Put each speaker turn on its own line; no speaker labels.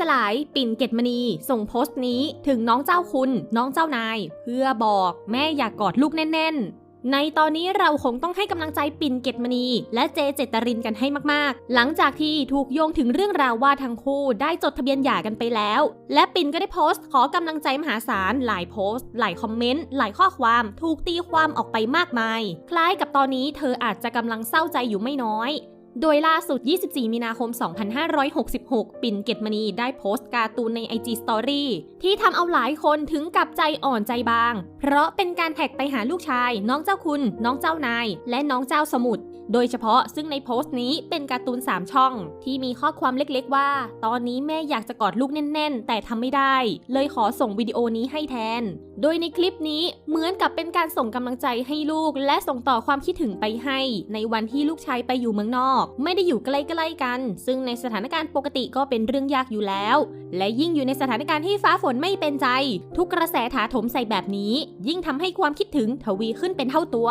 สลาย ปิ่นเกตมณี ส่งโพสต์นี้ถึงน้องเจ้าคุณ น้องเจ้านาย เพื่อบอกแม่อยากกอดลูกแน่น ๆในตอนนี้เราคงต้องให้กำลังใจปิ่นเกตมณี และเจเจตรินกันให้มากๆ หลังจากที่ถูกโยงถึงเรื่องราวว่าทั้งคู่ได้จดทะเบียนหย่ากันไปแล้ว และปิ่นก็ได้โพสต์ขอกำลังใจมหาศาลหลายโพสต์ หลายคอมเมนต์ หลายข้อความถูกตีความออกไปมากมาย คล้ายกับตอนนี้เธออาจจะกำลังเศร้าใจอยู่ไม่น้อย โดยล่าสุด 24 มีนาคม 2566 ปิ่นเกตมณีได้โพสต์การ์ตูนใน IG Story ที่ทำเอาหลายคนถึงกับใจอ่อนใจบาง เพราะเป็นการแท็กไปหาลูกชาย น้องเจ้าคุณ น้องเจ้านาย และน้องเจ้าสมุทร โดยเฉพาะซึ่งในโพสต์นี้เป็นการ์ตูน 3 ช่อง ที่มีข้อความเล็กๆว่า ตอนนี้แม่อยากจะกอดลูกแน่น ๆ แต่ทำไม่ได้ เลยขอส่งวิดีโอนี้ให้แทน โดยในคลิปนี้เหมือนกับเป็นการส่งกำลังใจให้ลูก และส่งต่อความคิดถึงไปให้ ในวันที่ลูกชายไปอยู่เมืองนอก ไม่ได้อยู่ใกล้ๆกัน ซึ่งในสถานการณ์ปกติก็เป็นเรื่องยากอยู่แล้ว และยิ่งอยู่ในสถานการณ์ที่ฟ้าฝนไม่เป็นใจ ทุกกระแสถาถมใส่แบบนี้ ยิ่งทำให้ความคิดถึงทวีขึ้นเป็นเท่าตัว